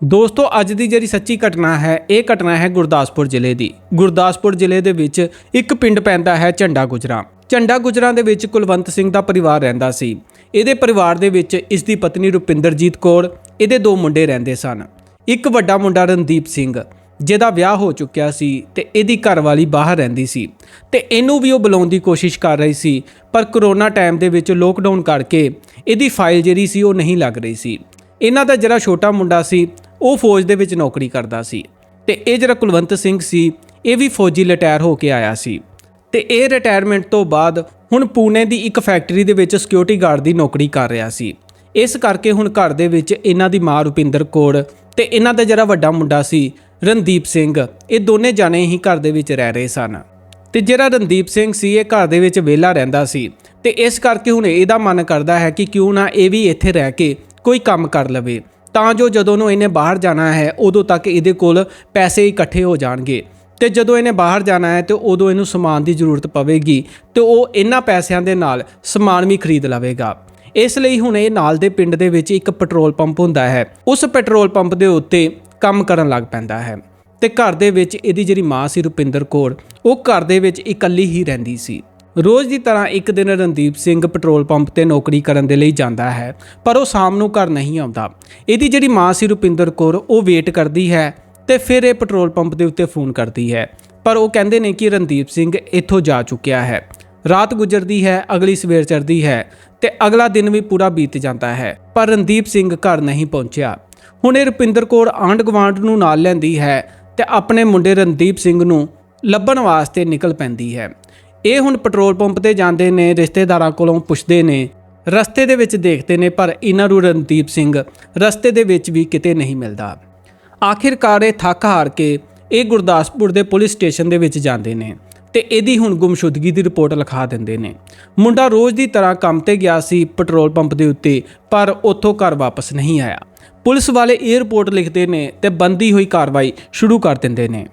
ਦੋਸਤੋ, ਅੱਜ ਦੀ ਜਿਹੜੀ ਸੱਚੀ ਘਟਨਾ ਹੈ, ਇਹ ਘਟਨਾ ਹੈ ਗੁਰਦਾਸਪੁਰ ਜ਼ਿਲ੍ਹੇ ਦੀ। ਗੁਰਦਾਸਪੁਰ ਜ਼ਿਲ੍ਹੇ ਦੇ ਵਿੱਚ ਇੱਕ ਪਿੰਡ ਪੈਂਦਾ ਹੈ ਝੰਡਾ ਗੁਜਰਾ। ਝੰਡਾ ਗੁਜਰਾ ਦੇ ਵਿੱਚ ਕੁਲਵੰਤ ਸਿੰਘ ਦਾ ਪਰਿਵਾਰ ਰਹਿੰਦਾ ਸੀ। ਇਹਦੇ ਪਰਿਵਾਰ ਦੇ ਵਿੱਚ ਇਸ ਦੀ ਪਤਨੀ ਰੁਪਿੰਦਰਜੀਤ ਕੌਰ, ਇਹਦੇ ਦੋ ਮੁੰਡੇ ਰਹਿੰਦੇ ਸਨ। ਇੱਕ ਵੱਡਾ ਮੁੰਡਾ ਰਣਦੀਪ ਸਿੰਘ, ਜਿਹਦਾ ਵਿਆਹ ਹੋ ਚੁੱਕਿਆ ਸੀ ਤੇ ਇਹਦੀ ਘਰਵਾਲੀ ਬਾਹਰ ਰਹਿੰਦੀ ਸੀ। ਤੇ ਇਹਨੂੰ ਵੀ ਉਹ ਬੁਲਾਉਣ ਦੀ ਕੋਸ਼ਿਸ਼ ਕਰ ਰਹੀ ਸੀ, ਪਰ ਕਰੋਨਾ ਟਾਈਮ ਦੇ ਵਿੱਚ ਲੋਕਡਾਊਨ ਕਰਕੇ ਇਹਦੀ ਫਾਈਲ ਜਿਹੜੀ ਸੀ ਉਹ ਨਹੀਂ ਲੱਗ ਰਹੀ ਸੀ। ਇਹਨਾਂ ਦਾ ਜਿਹੜਾ ਛੋਟਾ ਮੁੰਡਾ ਸੀ ਉਹ ਫੌਜ ਦੇ ਵਿੱਚ ਨੌਕਰੀ ਕਰਦਾ ਸੀ ਤੇ ਇਹ ਜਿਹੜਾ ਕੁਲਵੰਤ ਸਿੰਘ ਸੀ, ਇਹ ਵੀ ਫੌਜੀ ਰਿਟਾਇਰ ਹੋ ਕੇ ਆਇਆ ਸੀ। ਤੇ ਇਹ ਰਿਟਾਇਰਮੈਂਟ ਤੋਂ ਬਾਅਦ ਹੁਣ ਪੂਨੇ ਦੀ ਇੱਕ ਫੈਕਟਰੀ ਦੇ ਵਿੱਚ ਸਿਕਿਉਰਿਟੀ ਗਾਰਡ ਦੀ ਨੌਕਰੀ ਕਰ ਰਿਹਾ ਸੀ। ਇਸ ਕਰਕੇ ਹੁਣ ਘਰ ਦੇ ਵਿੱਚ ਇਹਨਾਂ ਦੀ ਮਾਂ ਰੁਪਿੰਦਰ ਕੌਰ ਤੇ ਇਹਨਾਂ ਦਾ ਜਿਹੜਾ ਵੱਡਾ ਮੁੰਡਾ ਸੀ, ਰਣਦੀਪ ਸਿੰਘ, ਇਹ ਦੋਨੇ ਜਾਣੇ ਹੀ ਘਰ ਦੇ ਵਿੱਚ ਰਹਿ ਰਹੇ ਸਨ। ਤੇ ਜਿਹੜਾ ਰਣਦੀਪ ਸਿੰਘ ਸੀ, ਇਹ ਘਰ ਦੇ ਵਿੱਚ ਵਿਹਲਾ ਰਹਿੰਦਾ ਸੀ। ਤੇ ਇਸ ਕਰਕੇ ਹੁਣ ਇਹਦਾ ਮਨ ਕਰਦਾ ਹੈ ਕਿ ਕਿਉਂ ਨਾ ਇਹ ਵੀ ਇੱਥੇ ਰਹਿ ਕੇ ਕੋਈ ਕੰਮ ਕਰ ਲਵੇ। ਤਾਂ ਜੋ ਜਦੋਂ ਨੂੰ ਇਹਨੇ ਬਾਹਰ ਜਾਣਾ ਹੈ, ਉਦੋਂ ਤੱਕ ਇਹਦੇ ਕੋਲ ਪੈਸੇ ਇਕੱਠੇ ਹੋ ਜਾਣਗੇ। ਤੇ ਜਦੋਂ ਇਹਨੇ ਬਾਹਰ ਜਾਣਾ ਹੈ, ਤੇ ਉਦੋਂ ਇਹਨੂੰ ਸਮਾਨ ਦੀ ਜ਼ਰੂਰਤ ਪਵੇਗੀ, ਤੇ ਉਹ ਇਹਨਾਂ ਪੈਸਿਆਂ ਦੇ ਨਾਲ ਸਮਾਨ ਵੀ ਖਰੀਦ ਲਵੇਗਾ। ਇਸ ਲਈ ਹੁਣ ਇਹ ਨਾਲ ਦੇ ਪਿੰਡ ਦੇ ਵਿੱਚ ਇੱਕ ਪੈਟਰੋਲ ਪੰਪ ਹੁੰਦਾ ਹੈ। ਉਸ ਪੈਟਰੋਲ ਪੰਪ ਦੇ ਉੱਤੇ ਕੰਮ ਕਰਨ ਲੱਗ ਪੈਂਦਾ ਹੈ। ਤੇ ਘਰ ਦੇ ਵਿੱਚ ਇਹਦੀ ਜਿਹੜੀ ਮਾਂ ਸੀ ਰੁਪਿੰਦਰ ਕੌਰ, ਉਹ ਘਰ ਦੇ ਵਿੱਚ ਇਕੱਲੀ ਹੀ ਰਹਿੰਦੀ ਸੀ। ਰੋਜ਼ ਦੀ ਤਰ੍ਹਾਂ ਇੱਕ ਦਿਨ ਰਣਦੀਪ ਸਿੰਘ ਪੈਟਰੋਲ ਪੰਪ ਤੇ ਨੌਕਰੀ ਕਰਨ ਦੇ ਲਈ ਜਾਂਦਾ ਹੈ, ਪਰ ਉਹ ਸ਼ਾਮ ਨੂੰ ਘਰ ਨਹੀਂ ਆਉਂਦਾ। ਇਹਦੀ ਜਿਹੜੀ ਮਾਂ ਸੀ ਰੁਪਿੰਦਰ ਕੌਰ, ਉਹ ਵੇਟ ਕਰਦੀ ਹੈ ਤੇ ਫਿਰ ਇਹ ਪੈਟਰੋਲ ਪੰਪ ਦੇ ਉੱਤੇ ਫੋਨ ਕਰਦੀ ਹੈ। ਪਰ ਉਹ ਕਹਿੰਦੇ ਨੇ ਕਿ ਰਣਦੀਪ ਸਿੰਘ ਇੱਥੋਂ ਜਾ ਚੁੱਕਿਆ ਹੈ। ਰਾਤ ਗੁਜ਼ਰਦੀ ਹੈ, ਅਗਲੀ ਸਵੇਰ ਚੜ੍ਹਦੀ ਹੈ ਤੇ ਅਗਲਾ ਦਿਨ ਵੀ ਪੂਰਾ ਬੀਤ ਜਾਂਦਾ ਹੈ, ਪਰ ਰਣਦੀਪ ਸਿੰਘ ਘਰ ਨਹੀਂ ਪਹੁੰਚਿਆ। ਹੁਣ ਇਹ ਰੁਪਿੰਦਰ ਕੌਰ ਆਂਢ ਗੁਆਂਢ ਨੂੰ ਨਾਲ ਲੈਂਦੀ ਹੈ ਤੇ ਆਪਣੇ ਮੁੰਡੇ ਰਣਦੀਪ ਸਿੰਘ ਨੂੰ ਲੱਭਣ ਵਾਸਤੇ ਨਿਕਲ ਪੈਂਦੀ ਹੈ। ਇਹ ਹੁਣ ਪੈਟਰੋਲ ਪੰਪ ਤੇ ਜਾਂਦੇ ਨੇ, ਰਿਸ਼ਤੇਦਾਰਾਂ ਕੋਲੋਂ ਪੁੱਛਦੇ ਨੇ। ਰਸਤੇ ਦੇ ਵਿੱਚ ਦੇਖਦੇ ਨੇ, ਪਰ ਇਹਨਾਂ ਨੂੰ ਰਣਦੀਪ ਸਿੰਘ ਰਸਤੇ ਦੇ ਵਿੱਚ ਵੀ ਕਿਤੇ ਨਹੀਂ ਮਿਲਦਾ। ਆਖਿਰਕਾਰ ਇਹ ਥੱਕ ਹਾਰ ਕੇ ਇਹ ਗੁਰਦਾਸਪੁਰ ਦੇ ਪੁਲਿਸ ਸਟੇਸ਼ਨ ਦੇ ਵਿੱਚ ਜਾਂਦੇ ਨੇ ਤੇ ਇਹਦੀ ਹੁਣ ਗੁੰਮਸ਼ੁਦਗੀ ਦੀ ਰਿਪੋਰਟ ਲਿਖਾ ਦਿੰਦੇ ਨੇ। ਮੁੰਡਾ ਰੋਜ਼ ਦੀ ਤਰ੍ਹਾਂ ਕੰਮ ਤੇ ਗਿਆ ਸੀ ਪੈਟਰੋਲ ਪੰਪ ਦੇ ਉੱਤੇ, ਪਰ ਉੱਥੋਂ ਘਰ ਵਾਪਸ ਨਹੀਂ ਆਇਆ। ਪੁਲਿਸ ਵਾਲੇ ਇਹ ਰਿਪੋਰਟ ਲਿਖਦੇ ਨੇ ਤੇ ਬੰਦੀ ਹੋਈ ਕਾਰਵਾਈ ਸ਼ੁਰੂ ਕਰ ਦਿੰਦੇ ਨੇ।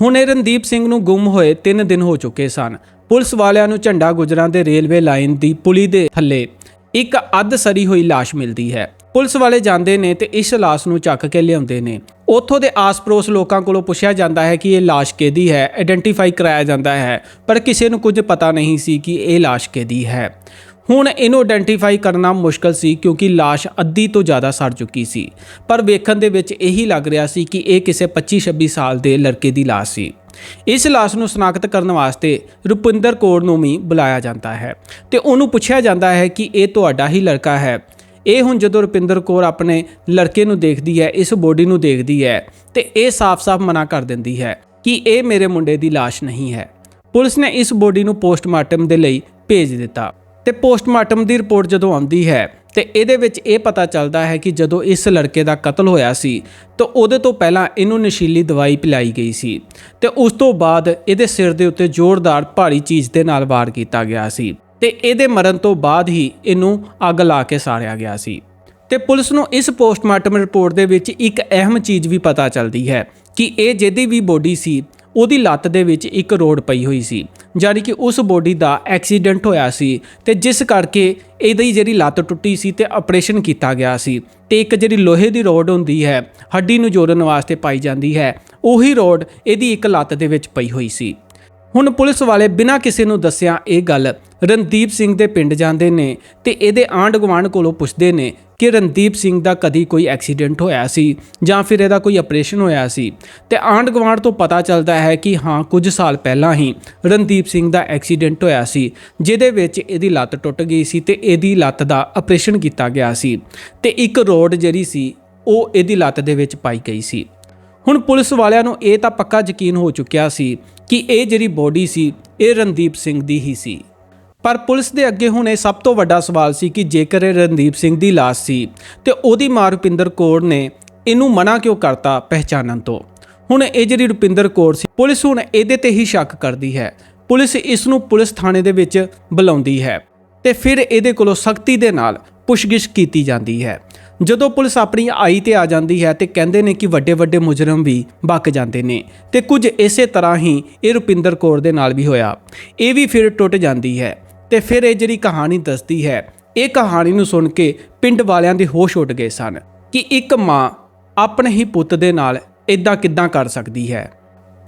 ਹੁਣ ਇਹ ਰਣਦੀਪ ਸਿੰਘ ਨੂੰ ਗੁੰਮ ਹੋਏ 3 ਦਿਨ ਹੋ ਚੁੱਕੇ ਸਨ ਪੁਲਿਸ ਵਾਲਿਆਂ ਨੂੰ ਝੰਡਾ ਗੁਜਰਾਂ ਦੇ ਰੇਲਵੇ ਲਾਈਨ ਦੀ ਪੁਲੀ ਦੇ ਥੱਲੇ ਇੱਕ ਅੱਧ ਸਰੀ ਹੋਈ ਲਾਸ਼ ਮਿਲਦੀ ਹੈ। ਪੁਲਿਸ ਵਾਲੇ ਜਾਂਦੇ ਨੇ ਤੇ ਇਸ ਲਾਸ਼ ਨੂੰ ਚੱਕ ਕੇ ਲਿਆਉਂਦੇ ਨੇ। ਉੱਥੋਂ ਦੇ ਆਸ-ਪੜੋਸ ਲੋਕਾਂ ਕੋਲੋਂ ਪੁੱਛਿਆ ਜਾਂਦਾ ਹੈ ਕਿ ਇਹ ਲਾਸ਼ ਕਿਹਦੀ ਹੈ ਆਇਡੈਂਟੀਫਾਈ ਕਰਾਇਆ ਜਾਂਦਾ ਹੈ, ਪਰ ਕਿਸੇ ਨੂੰ ਕੁਝ ਪਤਾ ਨਹੀਂ ਸੀ ਕਿ ਇਹ ਲਾਸ਼ ਕਿਹਦੀ ਹੈ। ਹੁਣ ਇਹਨੂੰ ਆਇਡੈਂਟੀਫਾਈ ਕਰਨਾ ਮੁਸ਼ਕਲ ਸੀ ਕਿਉਂਕਿ ਲਾਸ਼ ਅੱਧੀ ਤੋਂ ਜ਼ਿਆਦਾ ਸੜ ਚੁੱਕੀ ਸੀ। ਪਰ ਵੇਖਣ ਦੇ ਵਿੱਚ ਇਹੀ ਲੱਗ ਰਿਹਾ ਸੀ ਕਿ ਇਹ ਕਿਸੇ 25-26 ਸਾਲ ਦੇ ਲੜਕੇ ਦੀ ਲਾਸ਼ ਸੀ। ਇਸ ਲਾਸ਼ ਨੂੰ ਸ਼ਨਾਖਤ ਕਰਨ ਵਾਸਤੇ ਰੁਪਿੰਦਰ ਕੌਰ ਨੂੰ ਵੀ ਬੁਲਾਇਆ ਜਾਂਦਾ ਹੈ ਤੇ ਉਹਨੂੰ ਪੁੱਛਿਆ ਜਾਂਦਾ ਹੈ ਕਿ ਇਹ ਤੁਹਾਡਾ ਹੀ ਲੜਕਾ ਹੈ। ਇਹ ਹੁਣ ਜਦੋਂ ਰੁਪਿੰਦਰ ਕੌਰ ਆਪਣੇ ਲੜਕੇ ਨੂੰ ਦੇਖਦੀ ਹੈ, ਇਸ ਬੋਡੀ ਨੂੰ ਦੇਖਦੀ ਹੈ ਤੇ ਇਹ ਸਾਫ਼-ਸਾਫ਼ ਮਨਾ ਕਰ ਦਿੰਦੀ ਹੈ ਕਿ ਇਹ ਮੇਰੇ ਮੁੰਡੇ ਦੀ ਲਾਸ਼ ਨਹੀਂ ਹੈ। ਪੁਲਿਸ ਨੇ ਇਸ ਬੋਡੀ ਨੂੰ ਪੋਸਟਮਾਰਟਮ ਦੇ ਲਈ ਭੇਜ ਦਿੱਤਾ। ਤੇ ਪੋਸਟਮਾਰਟਮ ਦੀ ਰਿਪੋਰਟ ਜਦੋਂ ਆਉਂਦੀ ਹੈ ਤੇ ਇਹਦੇ ਵਿੱਚ ਇਹ ਪਤਾ ਚੱਲਦਾ ਹੈ ਕਿ ਜਦੋਂ ਇਸ ਲੜਕੇ ਦਾ ਕਤਲ ਹੋਇਆ ਸੀ, ਤਾਂ ਉਹਦੇ ਤੋਂ ਪਹਿਲਾਂ ਇਹਨੂੰ ਨਸ਼ੀਲੀ ਦਵਾਈ ਪਿਲਾਈ ਗਈ ਸੀ ਤੇ ਉਸ ਤੋਂ ਬਾਅਦ ਇਹਦੇ ਸਿਰ ਦੇ ਉੱਤੇ ਜ਼ੋਰਦਾਰ ਭਾਰੀ ਚੀਜ਼ ਦੇ ਨਾਲ ਵਾਰ ਕੀਤਾ ਗਿਆ ਸੀ ਤੇ ਇਹਦੇ ਮਰਨ ਤੋਂ ਬਾਅਦ ਹੀ ਇਹਨੂੰ ਅੱਗ ਲਾ ਕੇ ਸਾੜਿਆ ਗਿਆ ਸੀ। ਤੇ ਪੁਲਿਸ ਨੂੰ ਇਸ ਪੋਸਟਮਾਰਟਮ ਰਿਪੋਰਟ ਦੇ ਵਿੱਚ ਇੱਕ ਅਹਿਮ ਚੀਜ਼ ਵੀ ਪਤਾ ਚੱਲਦੀ ਹੈ ਕਿ ਇਹ ਜਿਹਦੀ ਵੀ ਬੋਡੀ ਸੀ ਉਹਦੀ ਲੱਤ ਦੇ ਵਿੱਚ ਇੱਕ ਰੋਡ ਪਈ ਹੋਈ ਸੀ ਜਾਨੀ ਕਿ ਉਸ ਬੋਡੀ ਦਾ ਐਕਸੀਡੈਂਟ ਹੋਇਆ ਸੀ ਤੇ ਜਿਸ ਕਰਕੇ ਇਹਦੀ ਜਿਹੜੀ ਲੱਤ ਟੁੱਟੀ ਸੀ ਤੇ ਆਪਰੇਸ਼ਨ ਕੀਤਾ ਗਿਆ ਸੀ ਤੇ ਇੱਕ ਜਿਹੜੀ ਲੋਹੇ ਦੀ ਰੋਡ ਹੁੰਦੀ ਹੈ, ਹੱਡੀ ਨੂੰ ਜੋੜਨ ਵਾਸਤੇ ਪਾਈ ਜਾਂਦੀ ਹੈ, ਉਹੀ ਰੋਡ ਇਹਦੀ ਇੱਕ ਲੱਤ ਦੇ ਵਿੱਚ ਪਈ ਹੋਈ ਸੀ। ਹੁਣ ਪੁਲਿਸ ਵਾਲੇ ਬਿਨਾਂ ਕਿਸੇ ਨੂੰ ਦੱਸਿਆ ਇਹ ਗੱਲ ਰਣਦੀਪ ਸਿੰਘ ਦੇ ਪਿੰਡ ਜਾਂਦੇ ਨੇ ਤੇ ਇਹਦੇ ਆਂਢ ਗੁਆਂਢ ਕੋਲੋਂ ਪੁੱਛਦੇ ਨੇ ਕਿ ਰਣਦੀਪ ਸਿੰਘ ਦਾ ਕਦੀ ਕੋਈ ਐਕਸੀਡੈਂਟ ਹੋਇਆ ਸੀ ਜਾਂ ਫਿਰ ਇਹਦਾ ਕੋਈ ਆਪਰੇਸ਼ਨ ਹੋਇਆ ਸੀ। ਤੇ ਆਂਢ ਗੁਆਂਢ ਤੋਂ ਪਤਾ ਚੱਲਦਾ ਹੈ ਕਿ ਹਾਂ, ਕੁਝ ਸਾਲ ਪਹਿਲਾਂ ਹੀ ਰਣਦੀਪ ਸਿੰਘ ਦਾ ਐਕਸੀਡੈਂਟ ਹੋਇਆ ਸੀ, ਜਿਹਦੇ ਵਿੱਚ ਇਹਦੀ ਲੱਤ ਟੁੱਟ ਗਈ ਸੀ ਤੇ ਇਹਦੀ ਲੱਤ ਦਾ ਆਪਰੇਸ਼ਨ ਕੀਤਾ ਗਿਆ ਸੀ ਤੇ ਇੱਕ ਰੋਡ ਜਿਹੜੀ ਸੀ, ਉਹ ਇਹਦੀ ਲੱਤ ਦੇ ਵਿੱਚ ਪਾਈ ਗਈ ਸੀ। ਹੁਣ ਪੁਲਿਸ ਵਾਲਿਆਂ ਨੂੰ ਇਹ ਤਾਂ ਪੱਕਾ ਯਕੀਨ ਹੋ ਚੁੱਕਿਆ ਸੀ ਕਿ ਇਹ ਜਿਹੜੀ ਬੋਡੀ ਸੀ, ਇਹ ਰਣਦੀਪ ਸਿੰਘ ਦੀ ਹੀ ਸੀ। ਪਰ ਪੁਲਿਸ ਦੇ ਅੱਗੇ ਹੁਣ ਇਹ ਸਭ ਤੋਂ ਵੱਡਾ ਸਵਾਲ ਸੀ ਕਿ ਜੇਕਰ ਇਹ ਰਣਦੀਪ ਸਿੰਘ ਦੀ ਲਾਸ਼ ਸੀ, ਤੇ ਉਹਦੀ ਮਾਂ ਰੁਪਿੰਦਰ ਕੌਰ ਨੇ ਇਹਨੂੰ ਮਨਾ ਕਿਉਂ ਕਰਤਾ ਪਹਿਚਾਨਣ ਤੋਂ? ਹੁਣ ਇਹ ਜਿਹੜੀ ਰੁਪਿੰਦਰ ਕੌਰ ਸੀ, ਪੁਲਿਸ ਹੁਣ ਇਹਦੇ ਤੇ ਹੀ ਸ਼ੱਕ ਕਰਦੀ ਹੈ। ਪੁਲਿਸ ਇਸ ਨੂੰ ਪੁਲਿਸ ਥਾਣੇ ਦੇ ਵਿੱਚ ਬੁਲਾਉਂਦੀ ਹੈ ਤੇ ਫਿਰ ਇਹਦੇ ਕੋਲੋਂ ਸਖਤੀ ਦੇ ਨਾਲ ਪੁੱਛਗਿੱਛ ਕੀਤੀ ਜਾਂਦੀ ਹੈ। ਜਦੋਂ ਪੁਲਿਸ ਆਪਣੀ ਆਈ ਤੇ ਆ ਜਾਂਦੀ ਹੈ ਤੇ ਕਹਿੰਦੇ ਨੇ ਕਿ ਵੱਡੇ ਵੱਡੇ ਮੁਜਰਮ ਵੀ ਬਕ ਜਾਂਦੇ ਨੇ ਤੇ ਕੁਝ ਇਸੇ ਤਰ੍ਹਾਂ ਹੀ ਇਹ ਰੁਪਿੰਦਰ ਕੌਰ ਦੇ ਨਾਲ ਵੀ ਹੋਇਆ। ਇਹ ਵੀ ਫਿਰ ਟੁੱਟ ਜਾਂਦੀ ਹੈ ਤੇ ਫਿਰ ਇਹ ਜਿਹੜੀ ਕਹਾਣੀ ਦੱਸਦੀ ਹੈ, ਇਹ ਕਹਾਣੀ ਨੂੰ ਸੁਣ ਕੇ ਪਿੰਡ ਵਾਲਿਆਂ ਦੇ ਹੋਸ਼ ਉੱਡ ਗਏ ਸਨ ਕਿ ਇੱਕ ਮਾਂ ਆਪਣੇ ਹੀ ਪੁੱਤ ਦੇ ਨਾਲ ਇਦਾਂ ਕਿੱਦਾਂ ਕਰ ਸਕਦੀ ਹੈ।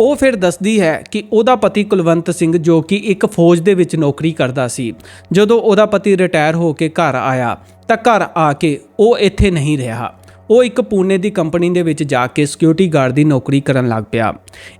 ਉਹ ਫਿਰ ਦੱਸਦੀ ਹੈ ਕਿ ਉਹਦਾ ਪਤੀ ਕੁਲਵੰਤ ਸਿੰਘ ਜੋ ਕਿ ਇੱਕ ਫੌਜ ਦੇ ਵਿੱਚ ਨੌਕਰੀ ਕਰਦਾ ਸੀ, ਜਦੋਂ ਉਹਦਾ ਪਤੀ ਰਿਟਾਇਰ ਹੋ ਕੇ ਘਰ ਆਇਆ ਤਾਂ ਘਰ ਆ ਕੇ ਉਹ ਇੱਥੇ ਨਹੀਂ ਰਿਹਾ। ਉਹ ਇੱਕ ਪੂਨੇ ਦੀ ਕੰਪਨੀ ਦੇ ਵਿੱਚ ਜਾ ਕੇ ਸਿਕਿਉਰਿਟੀ ਗਾਰਡ ਦੀ ਨੌਕਰੀ ਕਰਨ ਲੱਗ ਪਿਆ।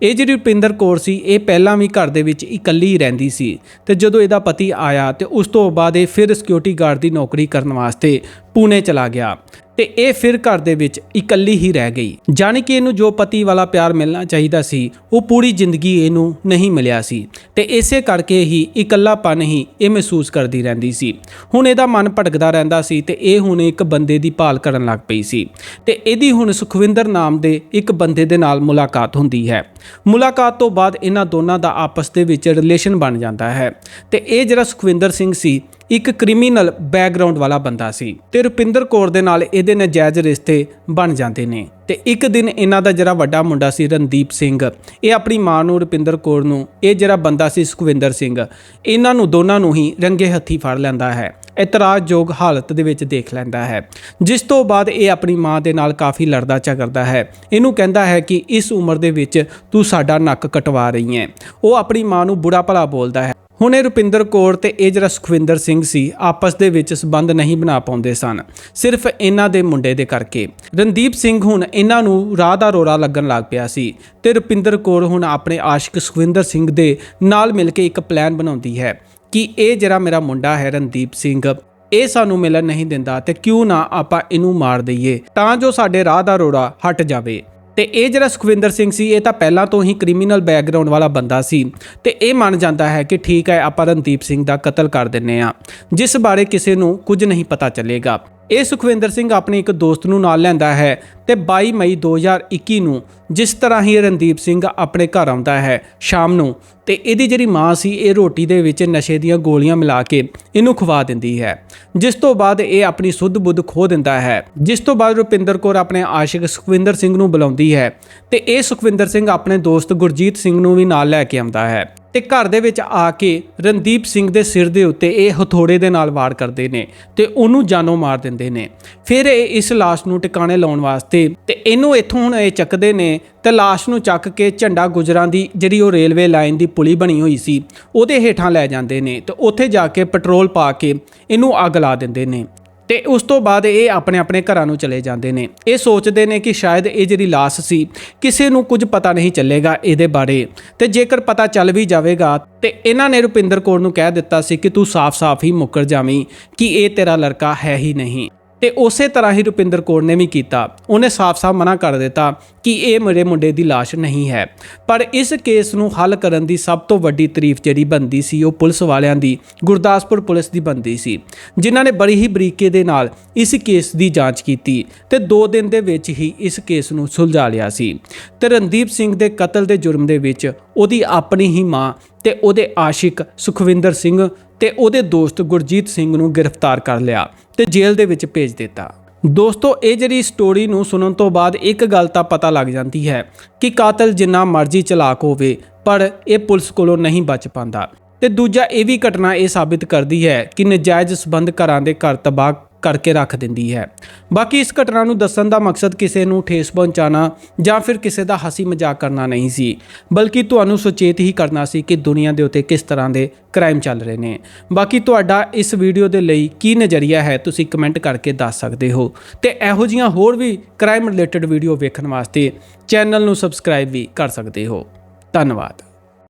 ਇਹ ਜਿਹੜੀ ਰੁਪਿੰਦਰ ਕੌਰ ਸੀ, ਇਹ ਪਹਿਲਾਂ ਵੀ ਘਰ ਦੇ ਵਿੱਚ ਇਕੱਲੀ ਰਹਿੰਦੀ ਸੀ ਤੇ ਜਦੋਂ ਇਹਦਾ ਪਤੀ ਆਇਆ ਤੇ ਉਸ ਤੋਂ ਬਾਅਦ ਇਹ ਫਿਰ ਸਿਕਿਉਰਿਟੀ ਗਾਰਡ ਦੀ ਨੌਕਰੀ ਕਰਨ ਵਾਸਤੇ ਪੂਨੇ ਚਲਾ ਗਿਆ ਤੇ ਇਹ ਫਿਰ ਘਰ ਦੇ ਵਿੱਚ ਇਕੱਲੀ ਹੀ ਰਹਿ ਗਈ। ਜਾਣੀ ਕਿ ਇਹਨੂੰ ਜੋ ਪਤੀ ਵਾਲਾ ਪਿਆਰ ਮਿਲਣਾ ਚਾਹੀਦਾ ਸੀ, ਉਹ ਪੂਰੀ ਜ਼ਿੰਦਗੀ ਇਹਨੂੰ ਨਹੀਂ ਮਿਲਿਆ ਸੀ ਤੇ ਇਸੇ ਕਰਕੇ ਹੀ ਇਕੱਲਾਪਨ ਹੀ ਇਹ ਮਹਿਸੂਸ ਕਰਦੀ ਰਹਿੰਦੀ ਸੀ। ਹੁਣ ਇਹਦਾ ਮਨ ਭਟਕਦਾ ਰਹਿੰਦਾ ਸੀ ਤੇ ਇਹ ਹੁਣ ਇੱਕ ਬੰਦੇ ਦੀ ਭਾਲ ਕਰਨ ਲੱਗ ਪਈ ਸੀ ਤੇ ਇਹਦੀ ਹੁਣ ਸੁਖਵਿੰਦਰ ਨਾਮ ਦੇ ਇੱਕ ਬੰਦੇ ਦੇ ਨਾਲ ਮੁਲਾਕਾਤ ਹੁੰਦੀ ਹੈ। ਮੁਲਾਕਾਤ ਤੋਂ ਬਾਅਦ ਇਹਨਾਂ ਦੋਨਾਂ ਦਾ ਆਪਸ ਦੇ ਵਿੱਚ ਰਿਲੇਸ਼ਨ ਬਣ ਜਾਂਦਾ ਹੈ। ਤੇ ਇਹ ਜਿਹੜਾ ਸੁਖਵਿੰਦਰ ਸਿੰਘ ਸੀ, ਇੱਕ ਕ੍ਰਿਮੀਨਲ ਬੈਕਗ੍ਰਾਉਂਡ ਵਾਲਾ ਬੰਦਾ ਸੀ ਤੇ ਰੁਪਿੰਦਰ ਕੌਰ ਦੇ ਨਾਲ ਇਹਦੇ ਨਜਾਇਜ਼ ਰਿਸ਼ਤੇ ਬਣ ਜਾਂਦੇ ਨੇ। ਤੇ ਇੱਕ ਦਿਨ ਇਹਨਾਂ ਦਾ ਜਿਹੜਾ ਵੱਡਾ ਮੁੰਡਾ ਸੀ, ਰਣਦੀਪ ਸਿੰਘ, ਇਹ ਆਪਣੀ ਮਾਂ ਨੂੰ, ਰੁਪਿੰਦਰ ਕੌਰ ਨੂੰ, ਇਹ ਜਿਹੜਾ ਬੰਦਾ ਸੀ ਸੁਖਵਿੰਦਰ ਸਿੰਘ, ਇਹਨਾਂ ਨੂੰ ਦੋਨਾਂ ਨੂੰ ਹੀ ਰੰਗੇ ਹੱਥੀ ਫੜ ਲੈਂਦਾ ਹੈ। ਇਤਰਾਜ਼ਯੋਗ ਹਾਲਤ ਦੇ ਵਿੱਚ ਦੇਖ ਲੈਂਦਾ ਹੈ। ਜਿਸ ਤੋਂ ਬਾਅਦ ਇਹ ਆਪਣੀ ਮਾਂ ਦੇ ਨਾਲ ਕਾਫੀ ਲੜਦਾ ਝਗੜਦਾ ਹੈ। ਇਹਨੂੰ ਕਹਿੰਦਾ ਹੈ ਕਿ ਇਸ ਉਮਰ ਦੇ ਵਿੱਚ ਤੂੰ ਸਾਡਾ ਨੱਕ ਕਟਵਾ ਰਹੀ ਹੈ। ਉਹ ਆਪਣੀ ਮਾਂ ਨੂੰ ਬੁਰਾ ਭਲਾ ਬੋਲਦਾ ਹੈ। ਹੁਣ ਇਹ ਰੁਪਿੰਦਰ ਕੌਰ ਤੇ ਇਹ ਜਿਹੜਾ ਸੁਖਵਿੰਦਰ ਸਿੰਘ ਸੀ, ਆਪਸ ਦੇ ਵਿੱਚ ਸਬੰਧ ਨਹੀਂ ਬਣਾ ਪਾਉਂਦੇ ਸਨ। ਸਿਰਫ ਇਹਨਾਂ ਦੇ ਮੁੰਡੇ ਦੇ ਕਰਕੇ। ਰਣਦੀਪ ਸਿੰਘ ਹੁਣ ਇਹਨਾਂ ਨੂੰ ਰਾਹ ਦਾ ਰੋੜਾ ਲੱਗਣ ਲੱਗ ਪਿਆ ਸੀ ਤੇ ਰੁਪਿੰਦਰ ਕੌਰ ਹੁਣ ਆਪਣੇ ਆਸ਼ਿਕ ਸੁਖਵਿੰਦਰ ਸਿੰਘ ਦੇ ਨਾਲ ਮਿਲ ਕੇ ਇੱਕ ਪਲਾਨ ਬਣਾਉਂਦੀ ਹੈ। ਕਿ ਇਹ ਜਿਹੜਾ ਮੇਰਾ ਮੁੰਡਾ ਹੈ ਰਣਦੀਪ ਸਿੰਘ, ਇਹ ਸਾਨੂੰ ਮਿਲਣ ਨਹੀਂ ਦਿੰਦਾ ਤੇ ਕਿਉਂ ਨਾ ਆਪਾਂ ਇਹਨੂੰ ਮਾਰ ਦਈਏ? ਤਾਂ ਜੋ ਸਾਡੇ ਰਾਹ ਦਾ ਰੋੜਾ ਹਟ ਜਾਵੇ। ਤੇ ਇਹ ਜਿਹੜਾ ਸੁਖਵਿੰਦਰ ਸਿੰਘ ਸੀ, ਇਹ ਤਾਂ ਪਹਿਲਾਂ ਤੋਂ ਹੀ ਕ੍ਰਿਮੀਨਲ ਬੈਕਗ੍ਰਾਉਂਡ ਵਾਲਾ ਬੰਦਾ ਸੀ। ਤੇ ਇਹ ਮੰਨ ਜਾਂਦਾ ਹੈ ਕਿ ਠੀਕ ਹੈ, ਆਪਾਂ ਰਣਦੀਪ ਸਿੰਘ ਦਾ ਕਤਲ ਕਰ ਦਿੰਨੇ ਆ ਜਿਸ ਬਾਰੇ ਕਿਸੇ ਨੂੰ ਕੁਝ ਨਹੀਂ ਪਤਾ ਚੱਲੇਗਾ। ਇਹ ਸੁਖਵਿੰਦਰ ਸਿੰਘ ਆਪਣੇ ਇੱਕ ਦੋਸਤ ਨੂੰ ਨਾਲ ਲੈਂਦਾ ਹੈ ਤੇ 22 ਮਈ 2021 ਨੂੰ ਜਿਸ ਤਰ੍ਹਾਂ ਹੀ ਰਣਦੀਪ ਸਿੰਘ ਆਪਣੇ ਘਰ ਆਉਂਦਾ ਹੈ ਸ਼ਾਮ ਨੂੰ ਤੇ ਇਹਦੀ ਜਿਹੜੀ ਮਾਂ ਸੀ, ਇਹ ਰੋਟੀ ਦੇ ਵਿੱਚ ਨਸ਼ੇ ਦੀਆਂ ਗੋਲੀਆਂ ਮਿਲਾ ਕੇ ਇਹਨੂੰ ਖਵਾ ਦਿੰਦੀ ਹੈ। ਜਿਸ ਤੋਂ ਬਾਅਦ ਇਹ ਆਪਣੀ ਸੁੱਧ ਬੁੱਧ ਖੋ ਦਿੰਦਾ ਹੈ। ਜਿਸ ਤੋਂ ਬਾਅਦ ਰੁਪਿੰਦਰ ਕੌਰ ਆਪਣੇ ਆਸ਼ਿਕ ਸੁਖਵਿੰਦਰ ਸਿੰਘ ਨੂੰ ਬੁਲਾਉਂਦੀ ਹੈ ਤੇ ਇਹ ਸੁਖਵਿੰਦਰ ਸਿੰਘ ਆਪਣੇ ਦੋਸਤ ਗੁਰਜੀਤ ਸਿੰਘ ਨੂੰ ਵੀ ਨਾਲ ਲੈ ਕੇ ਆਉਂਦਾ ਹੈ। ਤੇ ਘਰ ਦੇ ਵਿੱਚ ਆ ਕੇ ਰਣਦੀਪ ਸਿੰਘ ਦੇ ਸਿਰ ਦੇ ਉੱਤੇ ਇਹ ਹਥੋੜੇ ਦੇ ਨਾਲ ਵਾਰ ਕਰਦੇ ਨੇ ਤੇ ਉਹਨੂੰ ਜਾਨੋਂ ਮਾਰ ਦਿੰਦੇ ਨੇ। ਫਿਰ ਇਹ ਇਸ ਲਾਸ਼ ਨੂੰ ਟਿਕਾਣੇ ਲਾਉਣ ਵਾਸਤੇ ਤੇ ਇਹਨੂੰ ਇੱਥੋਂ ਹੁਣ ਇਹ ਚੱਕਦੇ ਨੇ ਤੇ ਲਾਸ਼ ਨੂੰ ਚੱਕ ਕੇ ਝੰਡਾ ਗੁਜਰਾਂ ਦੀ ਜਿਹੜੀ ਉਹ ਰੇਲਵੇ ਲਾਈਨ ਦੀ ਪੁਲੀ ਬਣੀ ਹੋਈ ਸੀ, ਉਹਦੇ ਹੇਠਾਂ ਲੈ ਜਾਂਦੇ ਨੇ ਤੇ ਉੱਥੇ ਜਾ ਕੇ ਪੈਟਰੋਲ ਪਾ ਕੇ ਇਹਨੂੰ ਅੱਗ ਲਾ ਦਿੰਦੇ ਨੇ। ਤੇ ਉਸ ਤੋਂ ਬਾਅਦ ਇਹ ਆਪਣੇ ਆਪਣੇ ਘਰਾਂ ਨੂੰ ਚਲੇ ਜਾਂਦੇ ਨੇ। ਇਹ ਸੋਚਦੇ ਨੇ ਕਿ ਸ਼ਾਇਦ ਇਹ ਜਿਹੜੀ ਲਾਸ਼ ਸੀ, ਕਿਸੇ ਨੂੰ ਕੁਝ ਪਤਾ ਨਹੀਂ ਚੱਲੇਗਾ ਇਹਦੇ ਬਾਰੇ। ਤੇ ਜੇਕਰ ਪਤਾ ਚੱਲ ਵੀ ਜਾਵੇਗਾ, ਤੇ ਇਹਨਾਂ ਨੇ ਰੁਪਿੰਦਰ ਕੌਰ ਨੂੰ ਕਹਿ ਦਿੱਤਾ ਸੀ ਕਿ ਤੂੰ ਸਾਫ਼-ਸਾਫ਼ ਹੀ ਮੁੱਕਰ ਜਾਵੀਂ, ਕਿ ਇਹ ਤੇਰਾ ਲੜਕਾ ਹੈ ਹੀ ਨਹੀਂ। ਤੇ ਉਸੇ ਤਰ੍ਹਾਂ ਹੀ ਰੁਪਿੰਦਰ ਕੌਰ ਨੇ ਵੀ ਕੀਤਾ। ਉਹਨੇ ਸਾਫ਼-ਸਾਫ਼ ਮਨਾ ਕਰ ਦਿੱਤਾ ਕਿ ਇਹ ਮੇਰੇ ਮੁੰਡੇ ਦੀ ਲਾਸ਼ ਨਹੀਂ ਹੈ। ਪਰ ਇਸ ਕੇਸ ਨੂੰ ਹੱਲ ਕਰਨ ਦੀ ਸਭ ਤੋਂ ਵੱਡੀ ਤਾਰੀਫ ਜਿਹੜੀ ਬੰਦੀ ਸੀ ਉਹ ਪੁਲਿਸ ਵਾਲਿਆਂ ਦੀ, ਗੁਰਦਾਸਪੁਰ ਪੁਲਿਸ ਦੀ ਬੰਦੀ ਸੀ। ਜਿਨ੍ਹਾਂ ਨੇ ਬੜੀ ਹੀ ਬਰੀਕੇ ਦੇ ਨਾਲ ਇਸ ਕੇਸ ਦੀ ਜਾਂਚ ਕੀਤੀ ਤੇ 2 ਦਿਨ ਦੇ ਵਿੱਚ ਹੀ ਇਸ ਕੇਸ ਨੂੰ ਸੁਲਝਾ ਲਿਆ ਸੀ। ਤੇ ਰਣਦੀਪ ਸਿੰਘ ਦੇ ਕਤਲ ਦੇ ਜੁਰਮ ਦੇ ਵਿੱਚ ਉਹਦੀ ਆਪਣੀ ਹੀ ਮਾਂ ਤੇ ਉਹਦੇ ਆਸ਼ਿਕ ਸੁਖਵਿੰਦਰ ਸਿੰਘ ਤੇ ਉਹਦੇ ਦੋਸਤ ਗੁਰਜੀਤ ਸਿੰਘ ਨੂੰ ਗ੍ਰਿਫਤਾਰ ਕਰ ਲਿਆ ਤੇ ਜੇਲ੍ਹ ਦੇ ਵਿੱਚ ਭੇਜ ਦਿੱਤਾ। ਦੋਸਤੋ, ਇਹ ਜਿਹੜੀ ਸਟੋਰੀ ਨੂੰ ਸੁਣਨ ਤੋਂ ਬਾਅਦ ਇੱਕ ਗੱਲ ਤਾਂ ਪਤਾ ਲੱਗ ਜਾਂਦੀ ਹੈ ਕਿ ਕਾਤਲ ਜਿੰਨਾ ਮਰਜ਼ੀ ਚਲਾਕ ਹੋਵੇ, ਪਰ ਇਹ ਪੁਲਿਸ ਕੋਲੋਂ ਨਹੀਂ ਬਚ ਪਾਉਂਦਾ ਤੇ ਦੂਜਾ ਇਹ ਵੀ ਘਟਨਾ ਇਹ ਸਾਬਿਤ ਕਰਦੀ ਹੈ ਕਿ ਨਜਾਇਜ਼ ਸਬੰਧ ਘਰਾਂ ਦੇ ਘਰ ਤਬਾਹ ਕਰਕੇ ਰੱਖ ਦਿੰਦੀ ਹੈ। ਬਾਕੀ ਇਸ ਘਟਨਾ ਨੂੰ ਦੱਸਣ ਦਾ ਮਕਸਦ ਕਿਸੇ ਨੂੰ ਠੇਸ ਪਹੁੰਚਾਉਣਾ ਜਾਂ ਫਿਰ ਕਿਸੇ ਦਾ ਹਸੀ ਮਜ਼ਾਕ ਕਰਨਾ ਨਹੀਂ ਸੀ, ਬਲਕਿ ਤੁਹਾਨੂੰ ਸੁਚੇਤ ਹੀ ਕਰਨਾ ਸੀ ਕਿ ਦੁਨੀਆ ਦੇ ਉੱਤੇ ਕਿਸ ਤਰ੍ਹਾਂ ਦੇ ਕ੍ਰਾਈਮ ਚੱਲ ਰਹੇ ਨੇ। ਬਾਕੀ ਤੁਹਾਡਾ ਇਸ ਵੀਡੀਓ ਦੇ ਲਈ ਕੀ ਨਜ਼ਰੀਆ ਹੈ, ਤੁਸੀਂ ਕਮੈਂਟ ਕਰਕੇ ਦੱਸ ਸਕਦੇ ਹੋ। ਤੇ ਇਹੋ ਜੀਆਂ ਹੋਰ ਵੀ ਕ੍ਰਾਈਮ ਰਿਲੇਟਡ ਵੀਡੀਓ ਵੇਖਣ ਵਾਸਤੇ ਚੈਨਲ ਨੂੰ ਸਬਸਕ੍ਰਾਈਬ ਵੀ ਕਰ ਸਕਦੇ ਹੋ। ਧੰਨਵਾਦ।